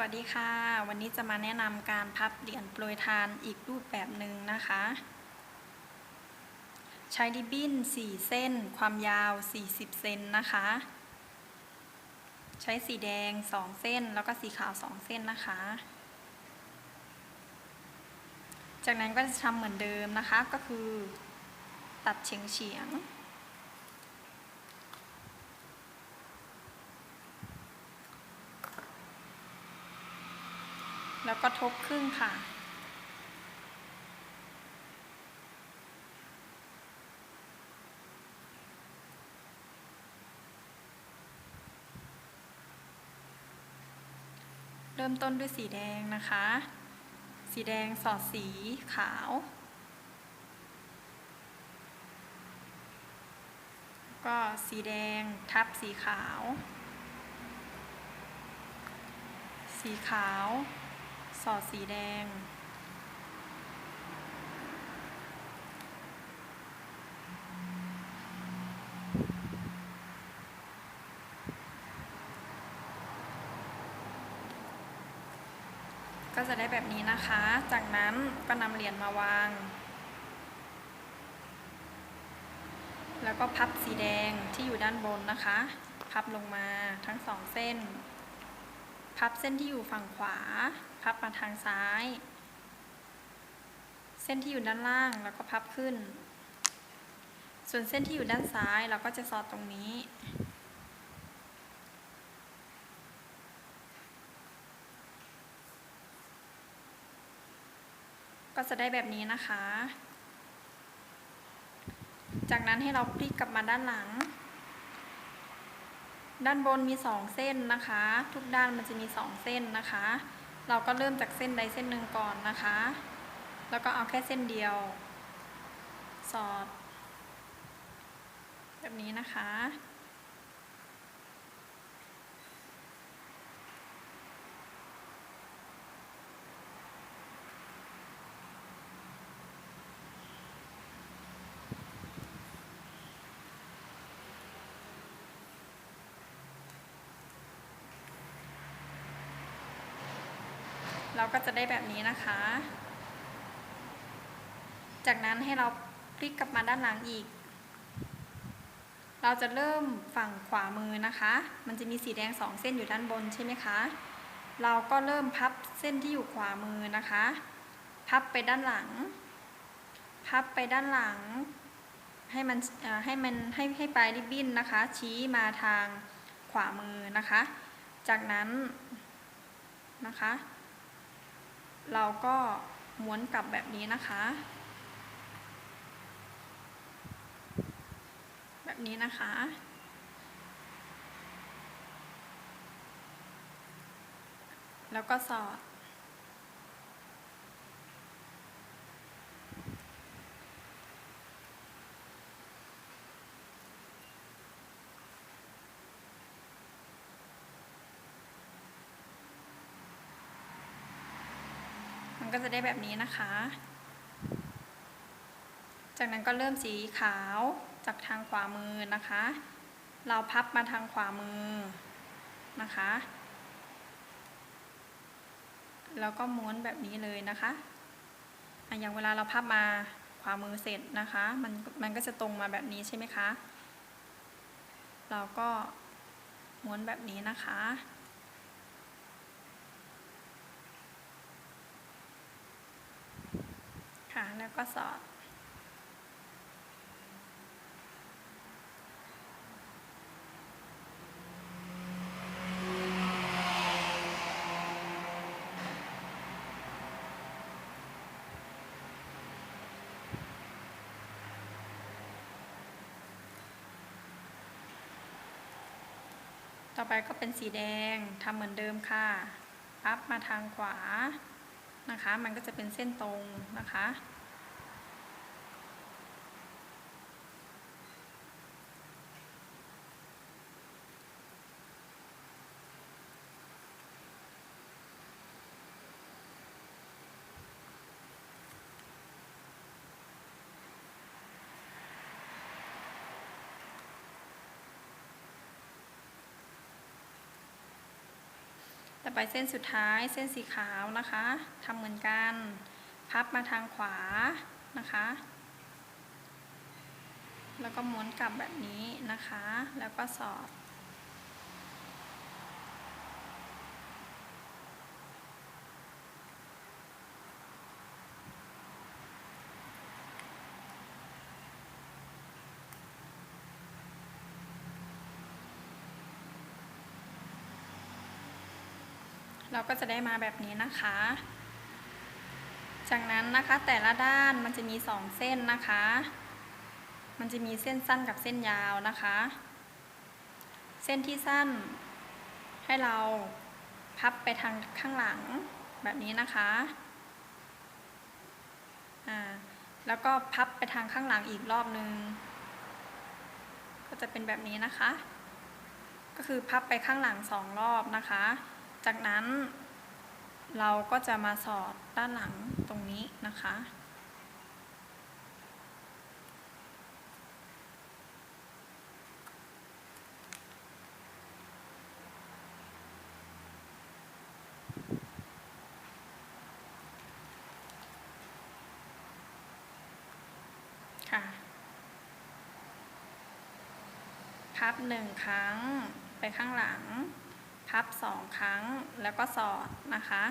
วัสดีค่ะ วันนี้จะมาแนะนำการพับเหรียญโปรยทานอีกรูปแบบหนึ่งนะคะ ใช้ริบบิ้น 4 เส้น ความยาว 40 เซนนะคะ ใช้สีแดง 2 เส้น แล้วก็สีขาว 2 เส้นนะคะ จากนั้นก็จะทำเหมือนเดิมนะคะก็คือ ตัดเฉียงเฉียง แล้วก็ทบครึ่งค่ะ เริ่มต้นด้วยสีแดงนะคะ สีแดงสอดสีขาวก็สีแดงทับสีขาว สีขาว สอดสีแดง ก็จะได้แบบนี้นะคะ จากนั้นก็นำเหรียญมาวาง แล้วก็พับสีแดงที่อยู่ด้านบนนะคะ พับลงมาทั้งสองเส้น พับเส้นที่อยู่ฝั่งขวา พับมาทางซ้าย เส้นที่อยู่ด้านล่างแล้วก็พับขึ้น ส่วนเส้นที่อยู่ด้านซ้ายเราก็จะสอดตรงนี้ ก็จะได้แบบนี้นะคะ จากนั้นให้เราพลิกกลับมาด้านหลัง ด้านบนมีสองเส้นนะคะ ทุกด้านมันจะมีสองเส้นนะคะ เราก็เริ่มจากเส้นใดเส้นหนึ่งก่อนนะคะ แล้วก็เอาแค่เส้นเดียว สอด แบบนี้นะคะ เราก็จะได้แบบนี้นะคะ จากนั้นให้เราพลิกกลับมาด้านหลังอีก เราจะเริ่มฝั่งขวามือนะคะ มันจะมีสีแดงสองเส้นอยู่ด้านบนใช่ไหมคะ เราก็เริ่มพับเส้นที่อยู่ขวามือนะคะ พับไปด้านหลัง พับไปด้านหลัง ให้มันให้มันให้ให้ปลายริบบิ้นนะคะ ชี้มาทางขวามือนะคะ จากนั้นนะคะ เราก็ม้วนกลับแบบนี้นะคะ แบบนี้นะคะ แล้วก็สอด ก็จะได้แบบนี้นะคะ จากนั้นก็เริ่มสีขาวจากทางขวามือนะคะ เราพับมาทางขวามือนะคะ แล้วก็ม้วนแบบนี้เลยนะคะอย่างเวลาเราพับมาขวามือเสร็จนะคะ มันมันก็จะตรงมาแบบนี้ใช่ไหมคะ เราก็ม้วนแบบนี้นะคะ ค่ะ แล้วก็สอด ต่อไปก็เป็นสีแดงทำเหมือนเดิมค่ะพับมาทางขวา นะคะ มันก็จะเป็นเส้นตรงนะคะ ไปเส้นสุดท้ายเส้นสีขาวนะคะทำเหมือนกัน พับมาทางขวานะคะ แล้วก็ม้วนกลับแบบนี้นะคะ แล้วก็สอด เราก็จะได้มาแบบนี้นะคะ จากนั้นนะคะแต่ละด้านมันจะมีสองเส้นนะคะ มันจะมีเส้นสั้นกับเส้นยาวนะคะ เส้นที่สั้น ให้เราพับไปทางข้างหลังแบบนี้นะคะอ่าแล้วก็พับไปทางข้างหลังอีกรอบนึง ก็จะเป็นแบบนี้นะคะ ก็คือพับไปข้างหลังสองรอบนะคะ จากนั้นเราก็จะมาสอดด้านหลังตรงนี้นะคะ ค่ะ พับหนึ่งครั้งไปข้างหลัง พับสองครั้งแล้วก็สอดนะคะ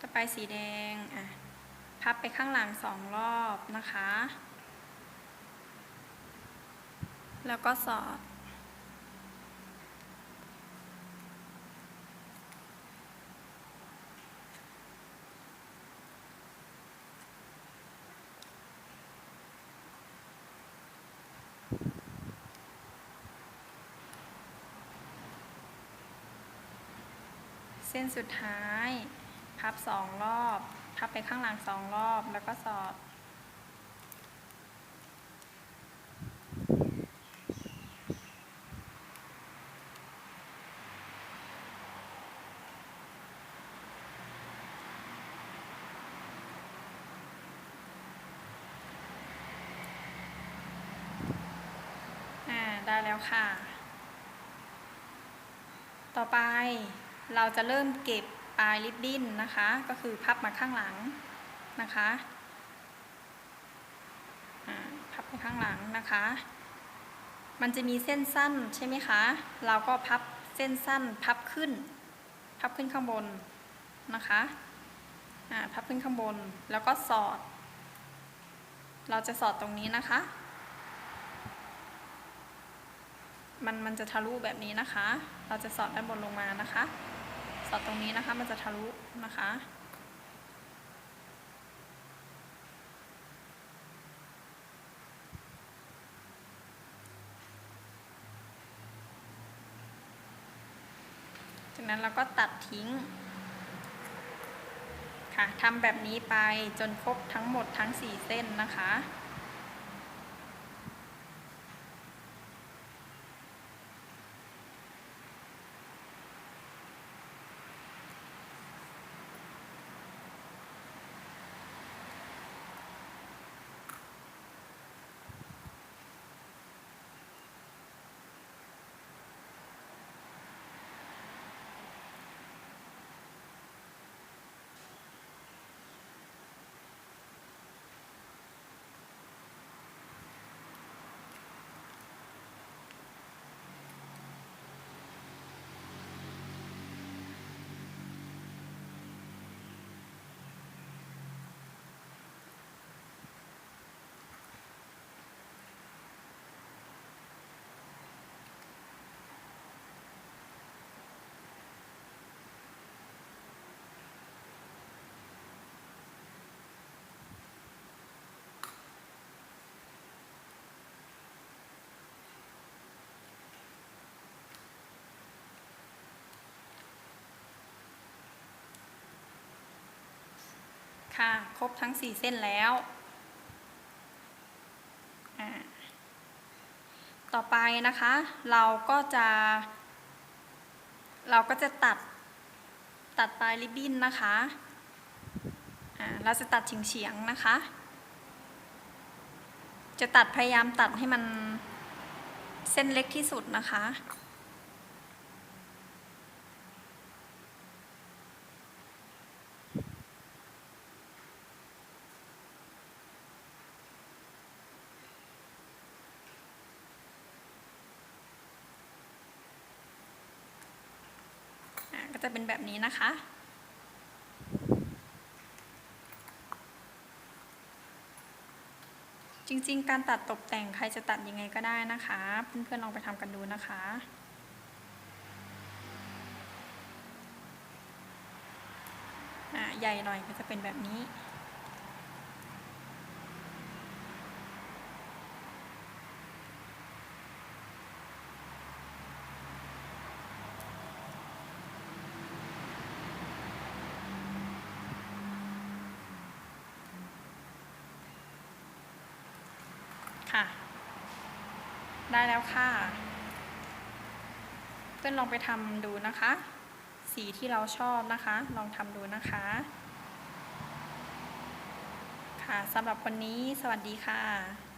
ต่อไปสีแดงอะพับไปข้างหลังสองรอบนะคะ แล้วก็สอด เส้นสุดท้าย พับสองรอบ พับไปข้างหลังสองรอบแล้วก็สอด อ่า ได้แล้วค่ะ ต่อไปเราจะเริ่มเก็บปลายริบบิ้นนะคะ ก็คือพับมาข้างหลังนะคะพับไปข้างหลังนะคะ มันจะมีเส้นสั้นใช่ไหมคะ เราก็พับเส้นสั้นพับขึ้น พับขึ้นข้างบนนะคะพับขึ้นข้างบนแล้วก็สอด เราจะสอดตรงนี้นะคะ มันมันจะทะลุแบบนี้นะคะ เราจะสอดด้านบนลงมานะคะ สอดตรงนี้นะคะมันจะทะลุนะคะจากนั้นเราก็ตัดทิ้ง ค่ะทำแบบนี้ไปจนครบทั้งหมดทั้ง 4 เส้นนะคะ ค่ะ ครบทั้ง 4 เส้นแล้ว ต่อไปนะคะ เราก็จะ เราก็จะตัด ตัดปลายริบบิ้นนะคะ เราจะตัดเฉียงๆนะคะ จะตัดพยายามตัดให้มันเส้นเล็กที่สุดนะคะ จะเป็นแบบนี้นะคะ จริงๆ การตัดตกแต่งใครจะตัดยังไงก็ได้นะคะ เพื่อนๆลองไปทำกันดูนะคะใหญ่หน่อยก็จะเป็นแบบนี้ ค่ะ ได้แล้วค่ะ เพื่อนลองไปทำดูนะคะ สีที่เราชอบนะคะ ลองทำดูนะคะ ค่ะสำหรับวันนี้สวัสดีค่ะ